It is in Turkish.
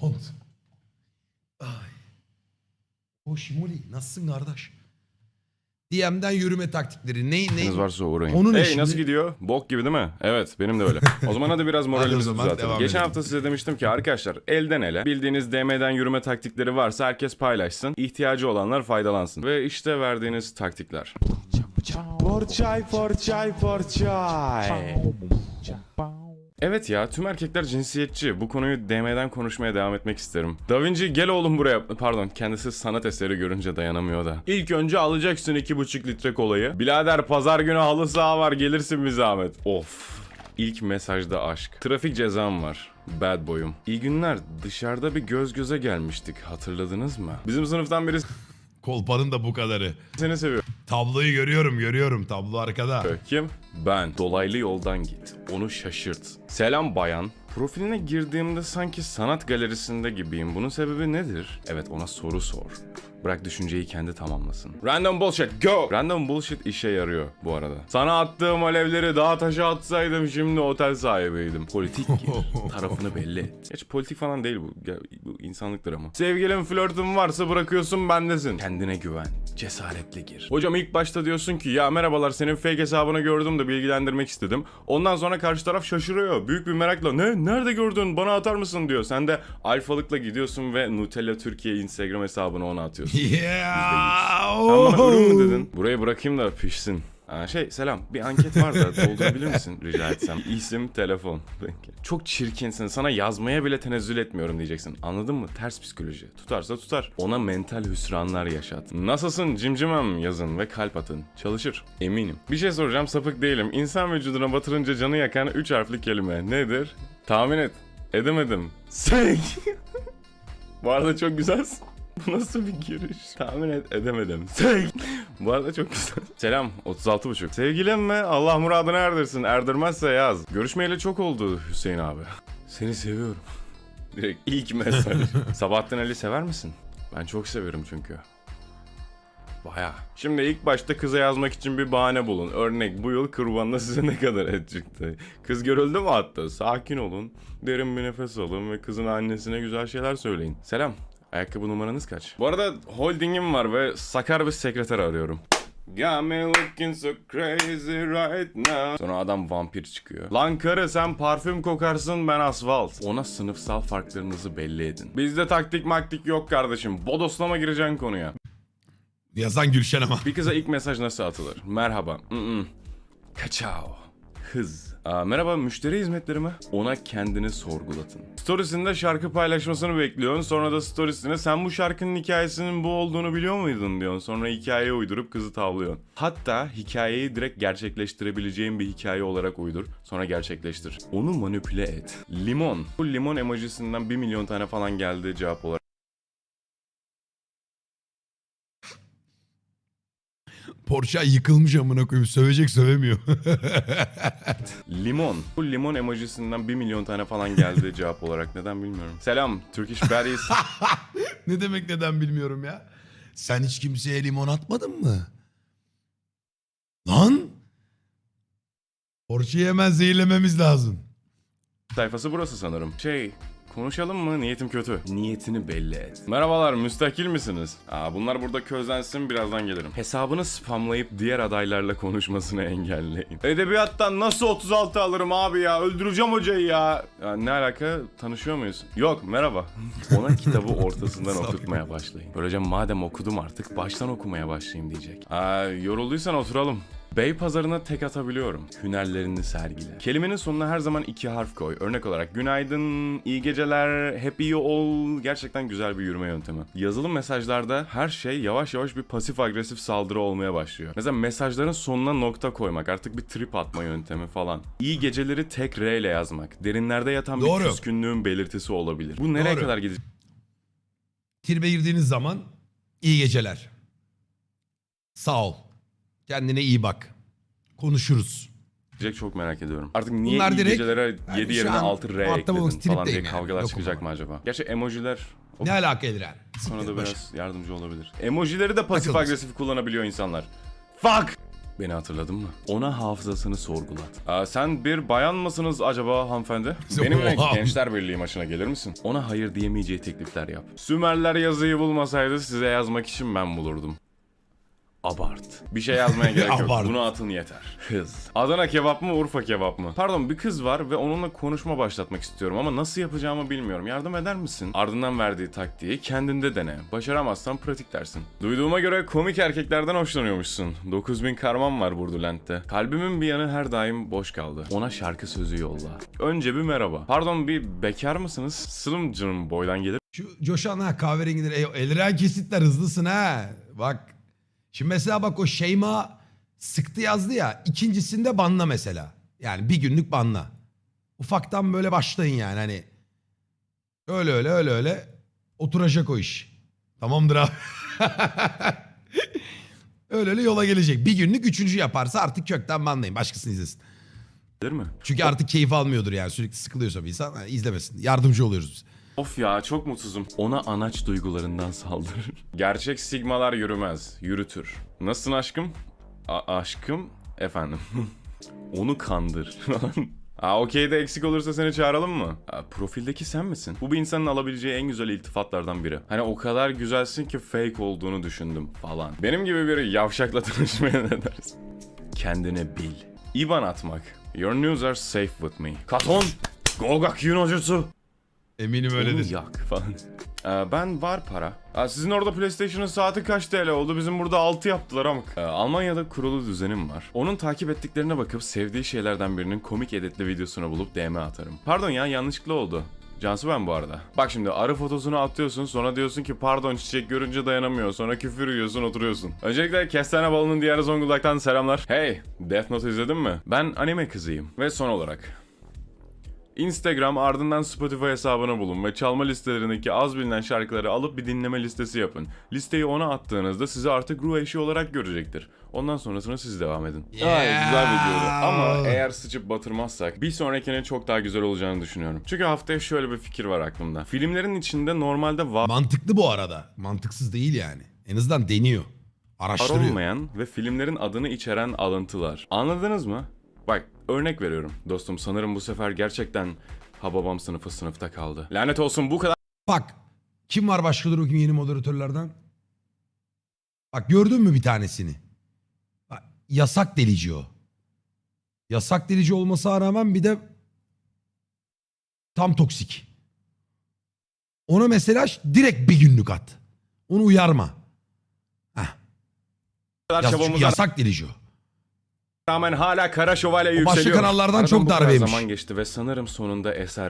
Hont. Ay. O Şimuli nasılsın kardeş? DM'den yürüme taktikleri. Ne ne? Neyiniz varsa uğrayın. Onun ne hey şimdi? nasıl gidiyor? Bok gibi değil mi? Evet benim de öyle. O zaman hadi biraz moralimizi zaman düzeltelim. devam Geçen edelim. hafta size demiştim ki arkadaşlar elden ele bildiğiniz DM'den yürüme taktikleri varsa herkes paylaşsın. İhtiyacı olanlar faydalansın. Ve işte verdiğiniz taktikler. Forçay, forçay, forçay. Evet ya tüm erkekler cinsiyetçi. Bu konuyu DM'den konuşmaya devam etmek isterim. Da Vinci gel oğlum buraya. Pardon kendisi sanat eseri görünce dayanamıyor da. İlk önce alacaksın 2,5 litre kolayı. Birader pazar günü halı saha var gelirsin bir zahmet. Of. İlk mesajda aşk. Trafik cezam var. Bad boyum. İyi günler. Dışarıda bir göz göze gelmiştik. Hatırladınız mı? Bizim sınıftan biri Kolpanın da bu kadarı. seni seviyor. Tabloyu görüyorum görüyorum. Tablo arkada. Kim? Ben. Dolaylı yoldan git. Onu şaşırt. Selam bayan. Profiline girdiğimde sanki sanat galerisinde gibiyim. Bunun sebebi nedir? Evet ona soru sor. Bırak düşünceyi kendi tamamlasın. Random bullshit go! Random bullshit işe yarıyor bu arada. Sana attığım alevleri daha taşa atsaydım şimdi otel sahibiydim. Politik. Tarafını belli et. Geç politik falan değil bu. Bu insanlıktır ama. Sevgilin flörtün varsa bırakıyorsun bendesin. Kendine güven. Cesaretle gir. Hocam ilk başta diyorsun ki ya merhabalar senin fake hesabını gördüm de bilgilendirmek istedim. Ondan sonra karşı taraf şaşırıyor. Büyük bir merakla ne nerede gördün bana atar mısın diyor. Sen de alfalıkla gidiyorsun ve Nutella Türkiye Instagram hesabını ona atıyorsun. Yeah. Sen bana ürün mü dedin? Burayı bırakayım da pişsin. Aa, şey selam bir anket var da doldurabilir misin rica etsem? İsim, telefon. Peki. Çok çirkinsin sana yazmaya bile tenezzül etmiyorum diyeceksin. Anladın mı? Ters psikoloji. Tutarsa tutar. Ona mental hüsranlar yaşat. Nasılsın cimcimem yazın ve kalp atın. Çalışır. Eminim. Bir şey soracağım sapık değilim. İnsan vücuduna batırınca canı yakan 3 harfli kelime nedir? Tahmin et. Edemedim. Sek. Bu arada çok güzelsin. Bu nasıl bir giriş? Tahmin et edemedim. Sek. Bu arada çok güzel. Selam 36.5. Sevgilim mi? Allah muradını erdirsin. Erdirmezse yaz. Görüşmeyeli çok oldu Hüseyin abi. Seni seviyorum. Direkt ilk mesaj. Sabahattin Ali sever misin? Ben çok severim çünkü. Baya. Şimdi ilk başta kıza yazmak için bir bahane bulun. Örnek bu yıl kurbanda size ne kadar et çıktı? Kız görüldü mü hatta? Sakin olun. Derin bir nefes alın ve kızın annesine güzel şeyler söyleyin. Selam. Ayakkabı numaranız kaç? Bu arada holdingim var ve sakar bir sekreter arıyorum. Got me looking so crazy right now. Sonra adam vampir çıkıyor. Lan karı sen parfüm kokarsın ben asfalt. Ona sınıfsal farklarınızı belli edin. Bizde taktik maktik yok kardeşim. Bodoslama gireceksin konuya. Yazan Gülşen ama. Bir kıza ilk mesaj nasıl atılır? Merhaba. Mm-mm. Kaçao. Hız. Aa, merhaba müşteri hizmetleri mi? Ona kendini sorgulatın. Storiesinde şarkı paylaşmasını bekliyorsun. Sonra da storiesine sen bu şarkının hikayesinin bu olduğunu biliyor muydun diyorsun. Sonra hikayeyi uydurup kızı tavlıyorsun. Hatta hikayeyi direkt gerçekleştirebileceğin bir hikaye olarak uydur. Sonra gerçekleştir. Onu manipüle et. Limon. Bu limon emojisinden 1 milyon tane falan geldi cevap olarak. Porsche yıkılmış amına koyayım. Sövecek sövemiyor. Limon. Bu limon emojisinden 1 milyon tane falan geldi cevap olarak. Neden bilmiyorum. Selam. Turkish Baddies. ne demek neden bilmiyorum ya. Sen hiç kimseye limon atmadın mı? Lan? Porsche'yi hemen zehirlememiz lazım. sayfası burası sanırım. Şey, konuşalım mı? Niyetim kötü. Niyetini belli et. Merhabalar, müstakil misiniz? Aa, bunlar burada közlensin, birazdan gelirim. Hesabını spamlayıp diğer adaylarla konuşmasını engelleyin. Edebiyattan nasıl 36 alırım abi ya? Öldüreceğim hocayı ya. ya ne alaka? Tanışıyor muyuz? Yok, merhaba. Ona kitabı ortasından okutmaya başlayın. Böylece madem okudum artık baştan okumaya başlayayım diyecek. Aa, yorulduysan oturalım. Bey pazarına tek atabiliyorum. Hünerlerini sergile. Kelimenin sonuna her zaman iki harf koy. Örnek olarak günaydın, iyi geceler, hep iyi ol. Gerçekten güzel bir yürüme yöntemi. Yazılı mesajlarda her şey yavaş yavaş bir pasif agresif saldırı olmaya başlıyor. Mesela mesajların sonuna nokta koymak, artık bir trip atma yöntemi falan. İyi geceleri tek R ile yazmak. Derinlerde yatan Doğru. bir küskünlüğün belirtisi olabilir. Bu nereye Doğru. kadar gidecek? Tribe girdiğiniz zaman iyi geceler. Sağ ol. Kendine iyi bak. Konuşuruz. çok merak ediyorum. Artık niye Bunlar iyi direkt- gecelere Yani 7 şu yerine an 6 R ekledin falan diye tripteyim yani. kavgalar çıkacak ama. mı acaba? Gerçi emojiler o Ne alaka Ediren? Sana da biraz yardımcı olabilir. Emojileri de pasif Takılırız. agresif kullanabiliyor insanlar. Fuck! Beni hatırladın mı? Ona hafızasını sorgulat. Aa, sen bir bayan mısınız acaba hanımefendi? Benimle Oha. Gençler Birliği maçına gelir misin? Ona hayır diyemeyeceği teklifler yap. Sümerler yazıyı bulmasaydı size yazmak için ben bulurdum. Abart. Bir şey yazmaya gerek yok. Abart. Bunu atın yeter. Hız. Adana kebap mı Urfa kebap mı? Pardon bir kız var ve onunla konuşma başlatmak istiyorum ama nasıl yapacağımı bilmiyorum. Yardım eder misin? Ardından verdiği taktiği kendinde dene. Başaramazsan pratik dersin. Duyduğuma göre komik erkeklerden hoşlanıyormuşsun. 9000 karman var Burdulent'te. Kalbimin bir yanı her daim boş kaldı. Ona şarkı sözü yolla. Önce bir merhaba. Pardon bir bekar mısınız? Slimcim boydan gelir Şu coşan ha kahverengidir. E, Elren kesitler hızlısın ha. Bak. Şimdi mesela bak o Şeyma sıktı yazdı ya. ikincisinde banla mesela. Yani bir günlük banla. Ufaktan böyle başlayın yani hani. Öyle öyle öyle öyle. Oturacak o iş. Tamamdır abi. öyle öyle yola gelecek. Bir günlük üçüncü yaparsa artık kökten banlayın. Başkasını izlesin. mi? Çünkü artık keyif almıyordur yani. Sürekli sıkılıyorsa bir insan ha, izlemesin. Yardımcı oluyoruz biz. Of ya çok mutsuzum. Ona anaç duygularından saldırır. Gerçek sigmalar yürümez, yürütür. Nasılsın aşkım? A- aşkım? Efendim. Onu kandır. Aa okey de eksik olursa seni çağıralım mı? Aa, profildeki sen misin? Bu bir insanın alabileceği en güzel iltifatlardan biri. Hani o kadar güzelsin ki fake olduğunu düşündüm falan. Benim gibi biri yavşakla tanışmaya ne dersin? Kendini bil. İban atmak. Your news are safe with me. Katon! Gogak Yunojutsu! Eminim Onu öyledir. yak falan. Ee, ben var para. Aa, sizin orada PlayStation'ın saati kaç TL oldu? Bizim burada 6 yaptılar ama. Ee, Almanya'da kurulu düzenim var. Onun takip ettiklerine bakıp sevdiği şeylerden birinin komik editli videosunu bulup DM atarım. Pardon ya yanlışlıkla oldu. Cansu ben bu arada. Bak şimdi arı fotosunu atıyorsun sonra diyorsun ki pardon çiçek görünce dayanamıyor. Sonra küfür yiyorsun oturuyorsun. Öncelikle Kestane Balı'nın diğer Zonguldak'tan selamlar. Hey Death Note izledin mi? Ben anime kızıyım. Ve son olarak Instagram ardından Spotify hesabını bulun ve çalma listelerindeki az bilinen şarkıları alıp bir dinleme listesi yapın. Listeyi ona attığınızda sizi artık ruh eşi olarak görecektir. Ondan sonrasına siz devam edin. Yeah. Ay, güzel videoydu. Ama eğer sıçıp batırmazsak bir sonrakinin çok daha güzel olacağını düşünüyorum. Çünkü haftaya şöyle bir fikir var aklımda. Filmlerin içinde normalde var Mantıklı bu arada. Mantıksız değil yani. En azından deniyor. Araştırıyor. olmayan ve filmlerin adını içeren alıntılar. Anladınız mı? Bak örnek veriyorum. Dostum sanırım bu sefer gerçekten Hababam sınıfı sınıfta kaldı. Lanet olsun bu kadar Bak kim var başka dur bakayım yeni moderatörlerden? Bak gördün mü bir tanesini? Bak, yasak delici o. Yasak delici olmasına rağmen bir de tam toksik. Ona mesela direkt bir günlük at. Onu uyarma. Heh. Yas- çünkü çabamıza yasak delici o. rağmen hala Kara Şövalye O başka yükseliyor. kanallardan Aradan çok bu kadar darbeymiş. zaman geçti ve sanırım sonunda eser